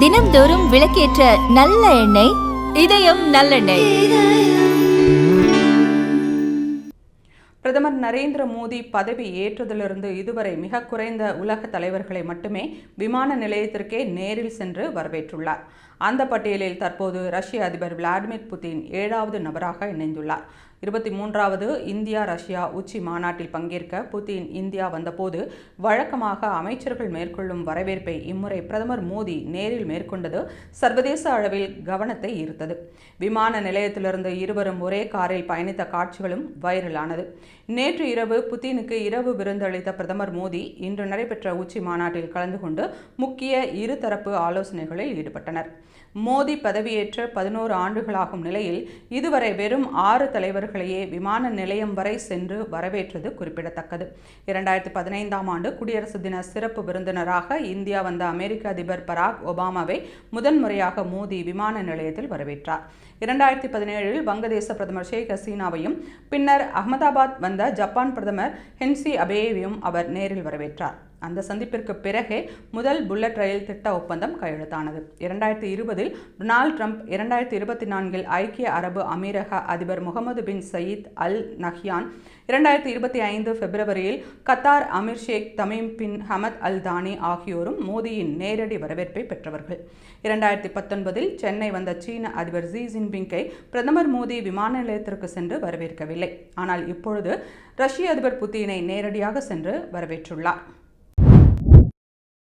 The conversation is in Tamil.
தினம்தோறும் விளக்கேற்ற நல்ல எண்ணெய் இதயம் நல்லெண்ணெய். பிரதமர் நரேந்திர மோடி பதவி ஏற்றதிலிருந்து இதுவரை மிக குறைந்த உலக தலைவர்களை மட்டுமே விமான நிலையத்திற்கே நேரில் சென்று வரவேற்றுள்ளார். அந்த பட்டியலில் தற்போது ரஷ்ய அதிபர் விளாடிமிர் புதின் ஏழாவது நபராக இணைந்துள்ளார். இருபத்தி மூன்றாவது இந்தியா ரஷ்யா உச்சி மாநாட்டில் பங்கேற்க புதின் இந்தியா வந்தபோது வழக்கமாக அமைச்சர்கள் மேற்கொள்ளும் வரவேற்பை இம்முறை பிரதமர் மோடி நேரில் மேற்கொண்டது சர்வதேச அளவில் கவனத்தை ஈர்த்தது. விமான நிலையத்திலிருந்து இருவரும் ஒரே காரில் பயணித்த காட்சிகளும் வைரலானது. நேற்று இரவு புதினுக்கு இரவு விருந்தளித்த பிரதமர் மோடி இன்று நடைபெற்ற உச்சி மாநாட்டில் கலந்து கொண்டு முக்கிய இருதரப்பு ஆலோசனைகளில் ஈடுபட்டனர். மோடி பதவியேற்ற பதினோரு ஆண்டுகளாகும் நிலையில் இதுவரை வெறும் ஆறு தலைவர்களையே விமான நிலையம் வரை சென்று வரவேற்றது குறிப்பிடத்தக்கது. இரண்டாயிரத்தி பதினைந்தாம் ஆண்டு குடியரசு தின சிறப்பு விருந்தினராக இந்தியா வந்த அமெரிக்க அதிபர் பராக் ஒபாமாவை முதன்முறையாக மோடி விமான நிலையத்தில் வரவேற்றார். இரண்டாயிரத்தி பதினேழில் வங்கதேச பிரதமர் ஷேக் ஹசீனாவையும் பின்னர் அகமதாபாத் வந்த ஜப்பான் பிரதமர் ஹென்சி அபேவையும் அவர் நேரில் வரவேற்றார். அந்த சந்திப்பிற்கு பிறகே முதல் புல்லட் ரயில் திட்ட ஒப்பந்தம் கையெழுத்தானது. இரண்டாயிரத்தி இருபதில் டொனால்ட் ட்ரம்ப் இரண்டாயிரத்தி இருபத்தி நான்கில் ஐக்கிய அரபு அமீரக அதிபர் Mohamed bin Zayed Al Nahyan இரண்டாயிரத்தி இருபத்தி ஐந்து பிப்ரவரியில் Qatar Emir Sheikh Tamim bin Hamad Al Thani ஆகியோரும் மோடியின் நேரடி வரவேற்பை பெற்றவர்கள். இரண்டாயிரத்தி பத்தொன்பதில் சென்னை வந்த சீன அதிபர் ஜி ஜின்பிங்கை பிரதமர் மோடி விமான நிலையத்திற்கு சென்று வரவேற்கவில்லை. ஆனால் இப்பொழுது ரஷ்ய அதிபர் புத்தினை நேரடியாக சென்று வரவேற்றுள்ளார்.